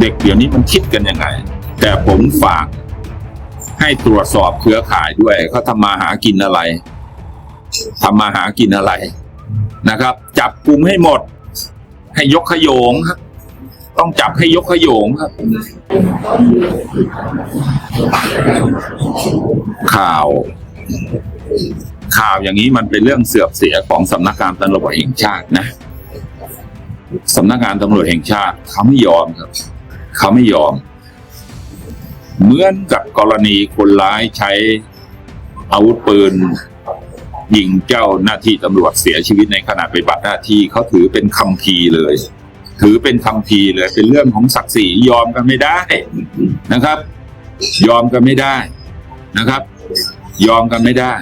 เด็กเดี๋ยวนี้มันคิดกันยังไง แต่ผมฝากให้ตรวจสอบเครือข่ายด้วยเขาทำมาหากินอะไรทำมาหากินอะไรนะครับ จับกลุ่มให้หมด ให้ยกขโยงครับต้องจับให้ยกขโยงครับ ข่าว ข่าวอย่างนี้มันเป็นเรื่องเสื่อมเสียของสำนักงานตำรวจแห่งชาตินะสำนักงานตำรวจแห่งชาติเขาไม่ยอมครับ เขาไม่ยอม เหมือนกับกรณีคนร้ายใช้อาวุธปืนยิงเจ้าหน้าที่ตำรวจเสียชีวิตในขณะปฏิบัติหน้าที่เขาถือเป็นคำพีเลย ถือเป็นคำพีเลยเป็นเรื่องของศักดิ์ศรียอมกันไม่ได้นะครับ ยอมกันไม่ได้นะครับ ยอมกันไม่ได้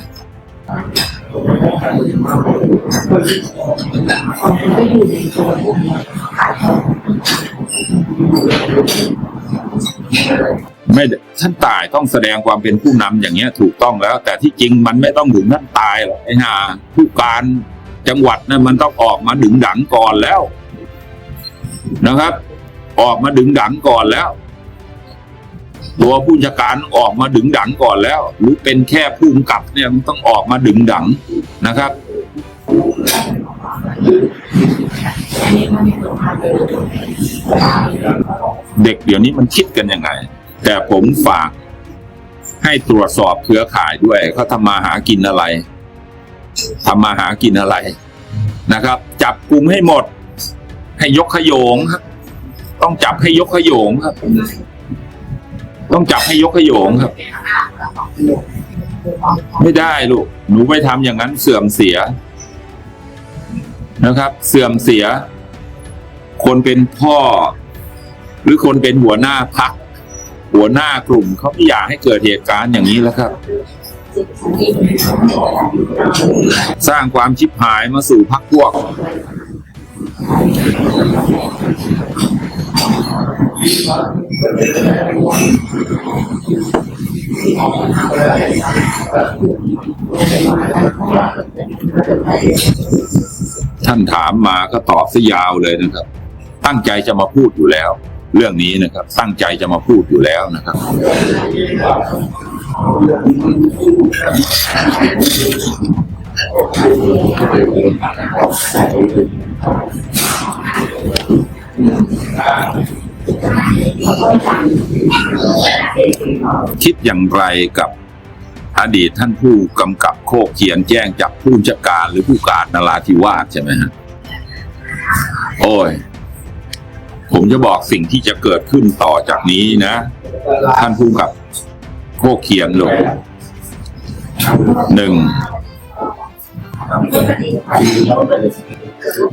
ไม่ ได้ท่านตายต้องแสดงความเป็นผู้นำอย่างเงี้ยถูกต้องแล้ว แต่ที่จริงมันไม่ต้องถึงท่านตายหรอกไอ้ห่าผู้การจังหวัดนั่นมันต้องออกมาดึงดังก่อนแล้ว นะครับ ออกมาดึงดังก่อนแล้ว ตัวผู้จัดการออกมาดึงดังก่อนแล้ว หรือเป็นแค่ผู้กำกับเนี่ยมันต้องออกมาดึงดังนะครับ เด็กเดี๋ยวนี้มันคิดกันยังไง แต่ผมฝาก ให้ตรวจสอบเครือข่ายด้วยเขาทำมาหากินอะไรทำมาหากินอะไรนะครับ จับกลุ่มให้หมด ให้ยกขโยงครับต้องจับให้ยกขโยงครับ ต้องจับให้ยกขโยงครับ ไม่ได้ลูกหนูไปทำอย่างนั้นเสื่อมเสีย นะครับ เสื่อมเสีย คนเป็นพ่อ หรือคนเป็นหัวหน้าพัก หัวหน้ากลุ่มเขาไม่อยากให้เกิดเหตุการณ์อย่างนี้แล้วครับ สร้างความชิบหายมาสู่พักพวก ท่านถามมาก็ตอบซะยาวเลยนะครับ ตั้งใจจะมาพูดอยู่แล้ว เรื่องนี้นะครับ ตั้งใจจะมาพูดอยู่แล้วนะครับคิดอย่างไรกับ อดีตท่านผู้กำกับโคกเขียนแจ้งจับผู้จัดการหรือผู้การนราธิวาสใช่ไหมฮะโอ้ย ผมจะบอกสิ่งที่จะเกิดขึ้นต่อจากนี้นะ ท่านผู้กำกับโคกเขียนลงหนึ่ง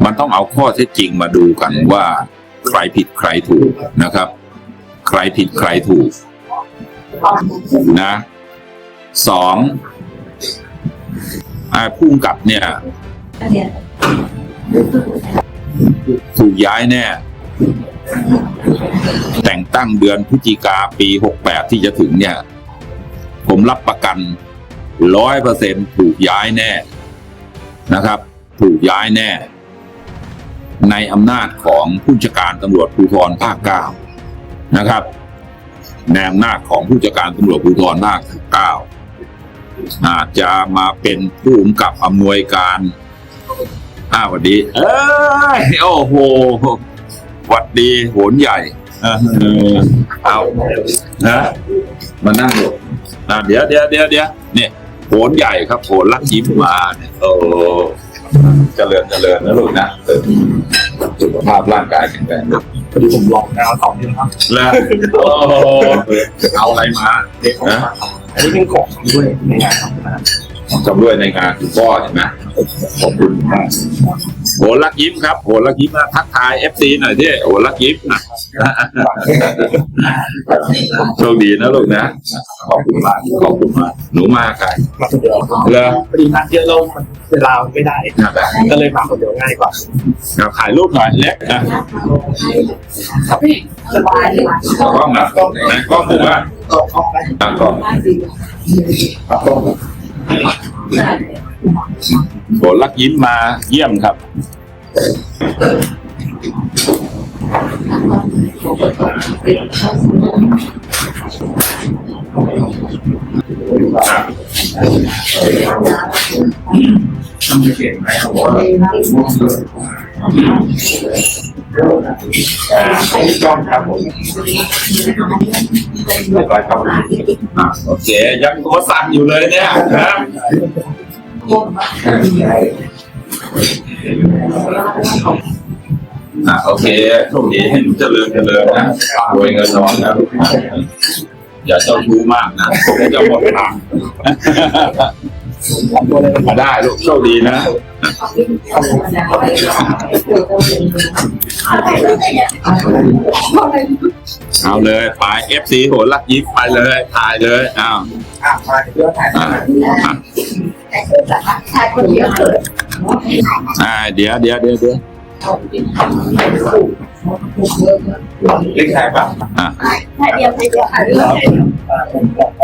มันต้องเอาข้อเท็จจริงมาดูกันว่า ใครผิดใครถูกนะครับ ใครผิดใครถูก นะ สองอ่าผู้กับเนี่ย ถูกย้ายแน่ แต่งตั้งเดือนพฤศจิกาปีหกแปดที่จะถึงเนี่ย ผมรับประกันร้อยเปอร์เซ็นถูกย้ายแน่นะครับ ถูกย้ายแน่ ในอำนาจของผู้จัดการตำรวจภูธรภาคเก้านะครับในอำนาจของผู้จัดการตำรวจภูธรภาคเก้า อาจจะมาเป็นผู้กำกับอำนวยการอ้าวสวัสดี เอ้ยโอ้โหหวัดดีโหนใหญ่เออเอานะมานั่งดูอ่าเดี๋ยวเดี๋ยวเดี๋ยวเดี๋ยวเนี่ยโหนใหญ่ครับโหนลักยิ้มมาเนี่ยโอ้เจริญเจริญนะลูกนะเออสุขภาพร่างกายแข็งแรงลูกพอดีผมลองแล้วสองนี่นะครับแล้วโอ้เอาอะไรมาเด็กของ อันนี้เป็นของด้วยในงานทำงานจำด้วยในงานคุณพ่อเห็นไหมขอบคุณมาก โหลักยิ้มครับโหลักยิ้มนะทักทายเอฟซีหน่อยที่โหลักยิ้มนะโชคดีนะลูกนะขอบคุณมากขอบคุณมากหนูมาใครมาคนเดียวเลอพอดีนัดเยอะแล้วมันเวลาไม่ได้นะแบบก็เลยมาคนเดียวง่ายกว่าเราถ่ายรูปหน่อยเล็กนะสบายเลยกล้องนะนะกล้องผมว่าก็เข้าไปตั้งกล้องโหลักยิ้มมาเยี่ยมครับ ต้องไปเขียนไหมครับว่าจ้ องครับผมเรียบร้อยครับอะโอเคยังตัวสั่นอยู่เลยเนี่ยนะอะโอเคโชคดีให้หนูเจริญเจริญนะรวยเงินทองนะอย่าเจ้าชู้มากนะเดี๋ยวจะหมดทางมาได้ลูกโชคดีนะเอาเลยไปเอฟซีโหนลักยิบไปเลยถ่ายเลยอ้าวอะมาเดี๋ยวถ่ายอะอะชายคนเดียวเกิด อ่าเดี๋ยวเดี๋ยวเดี๋ยวเดี๋ยวเล็กถ่ายป่ะอะชายเดียวชายเดียวค่ะเรื่อง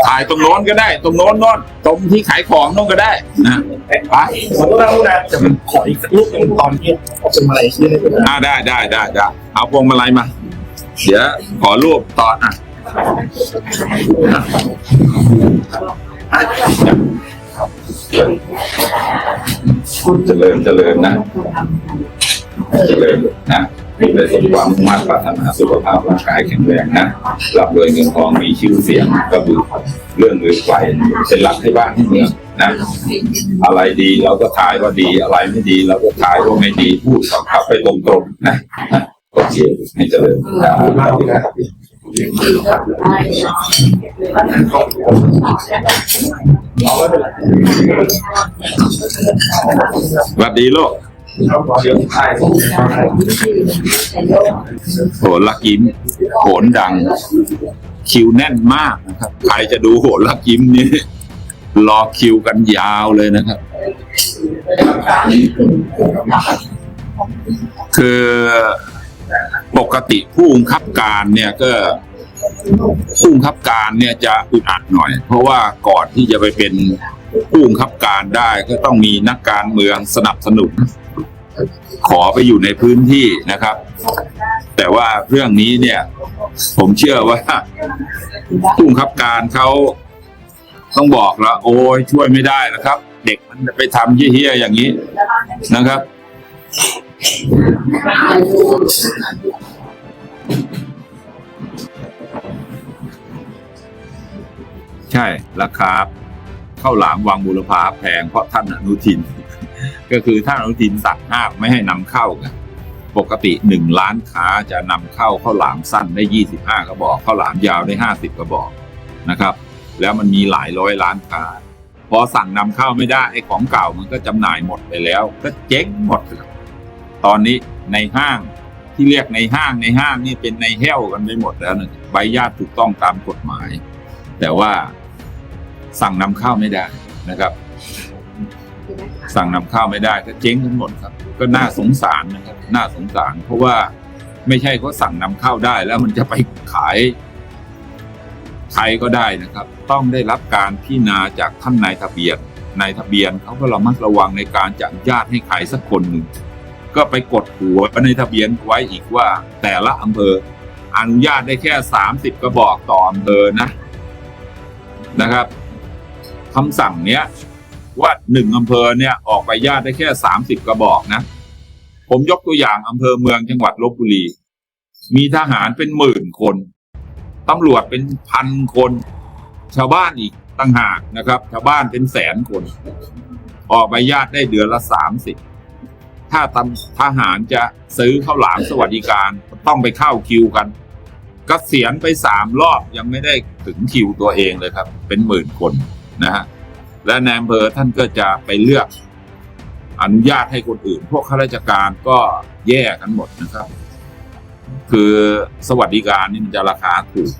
ถ่ายตรงโน้นก็ได้ ตรงโน้นโน้นตรงที่ขายของโน้นก็ได้นะไปผมก็ต้องนะจะขออีกรูปหนึ่งตอนที่เป็นอะไรที่ได้เป็นอ่าได้ได้ได้ได้เอาพวงมาลัยมาเดี๋ยวขอรูปตอนอะ เจริญเจริญนะ เจริญนะได้สมความมุ่งมั่นปรารถนาสุขภาพร่างกายแข็งแรงนะรับรวยเงินทองมีชื่อเสียงก็คือเรื่องเงินไฟเป็นหลักให้บ้านให้เมืองนะอะไรดีเราก็ขายว่าดีอะไรไม่ดีเราก็ขายว่าไม่ดีพูดสัมผัสไปตรงๆนะโอเคให้เจริญครับ สวัสดีโลกโหนลักยิ้มโหนดัง คิวแน่นมากนะครับ ใครจะดูโหนลักยิ้มนี่รอคิวกันยาวเลยนะครับ คือปกติผู้บังคับการเนี่ยก็ ผู้บังคับการเนี่ยจะอึดอัดหน่อย เพราะว่าก่อนที่จะไปเป็นผู้บังคับการได้ก็ต้องมีนักการเมืองสนับสนุน ขอไปอยู่ในพื้นที่นะครับ แต่ว่าเรื่องนี้เนี่ย ผมเชื่อว่าผู้บังคับการเขาต้องบอกแล้วโอ้ยช่วยไม่ได้นะครับ เด็กมันจะไปทำเฮี้ยๆอย่างนี้นะครับ ช่ราคาข้าวหลามวังบุรพาแพงเพราะท่านอนุทิน ก็คือท่านอนุทินสั่งห้ามไม่ให้นำเข้าไงปกติหนึ่งล้านค้าจะนำเข้าข้าวหลามสั้นได้ยี่สิบห้ากระบอกข้าวหลามยาวได้ห้าสิบกระบอกนะครับ แล้วมันมีหลายร้อยล้านค้าพอสั่งนำเข้าไม่ได้ไอ้ของเก่ามันก็จำหน่ายหมดไปแล้ว ก็เจ๊งหมดเลยตอนนี้ในห้างที่เรียกในห้างในห้างนี่เป็นในแห้วกันไปหมดแล้วนะใบญาติถูกต้องตามกฎหมาย แต่ว่า สั่งนำเข้าไม่ได้นะครับ สั่งนำเข้าไม่ได้ก็เจ๊งทั้งหมดครับ ก็น่าสงสารนะครับ น่าสงสาร เพราะว่าไม่ใช่เขาสั่งนำเข้าได้ แล้วมันจะไปขายใครก็ได้นะครับ ต้องได้รับการพิจารณาจากท่านนายทะเบียนนายทะเบียนเขาก็ระมัดระวังในการจะอนุญาตให้ใครสักคนหนึ่งก็ไปกดหัวในทะเบียนไว้อีกว่า แต่ละอำเภออนุญาตได้แค่สามสิบกระบอกต่ออำเภอนะนะครับ คำสั่งเนี้ยว่าหนึ่งอำเภอเนี่ยออกใบญาตได้แค่สามสิบกระบอกนะ ผมยกตัวอย่างอำเภอเมืองจังหวัดลบบุรี มีทหารเป็นหมื่นคนตำรวจเป็นพันคน ชาวบ้านอีกตั้งหากนะครับ ชาวบ้านเป็นแสนคน ออกใบญาตได้เดือนละสามสิบถ้าตำทหารจะซื้อข้าวหลามสวัสดิการต้องไปเข้าคิวกันกเกษียณไปสามรอบยังไม่ได้ถึงคิวตัวเองเลยครับ เป็นหมื่นคน นะฮะและในอำเภอท่านก็จะไปเลือกอนุญาตให้คนอื่น พวกข้าราชการก็แย่กันหมดนะครับ คือสวัสดิการนี่มันจะราคาถูก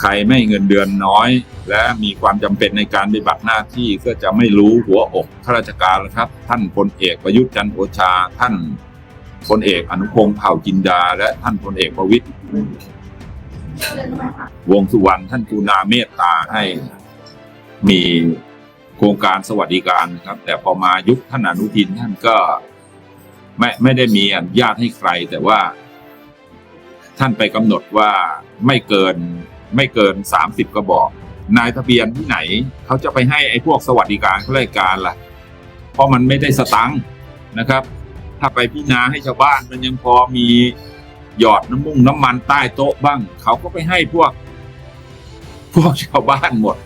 ใครไม่เงินเดือนน้อย และมีความจำเป็นในการปฏิบัติหน้าที่ก็จะไม่รู้หัวอกข้าราชการแล้วครับ ท่านพลเอกประยุทธ์จันทร์โอชา ท่านพลเอกอนุพงศ์เผ่าจินดา และท่านพลเอกประวิตร วงสุวรรณท่านกรุณาเมตตาให้มีโครงการสวัสดิการนะครับ แต่พอมายุคท่านอนุทินท่านก็ไม่ไม่ได้มีอนุญาตให้ใคร แต่ว่า ท่านไปกำหนดว่าไม่เกินไม่เกินสามสิบกระบอก นายทะเบียนที่ไหน เขาจะไปให้ไอ้พวกสวัสดิการข้าราชการล่ะ เพราะมันไม่ได้สตังค์นะครับ ถ้าไปพิจารณาให้ชาวบ้านมันยังพอมี หยอดน้ำมุ่งน้ำมันใต้โต๊ะบ้าง เขาก็ไปให้พวก พวกชาวบ้านหมด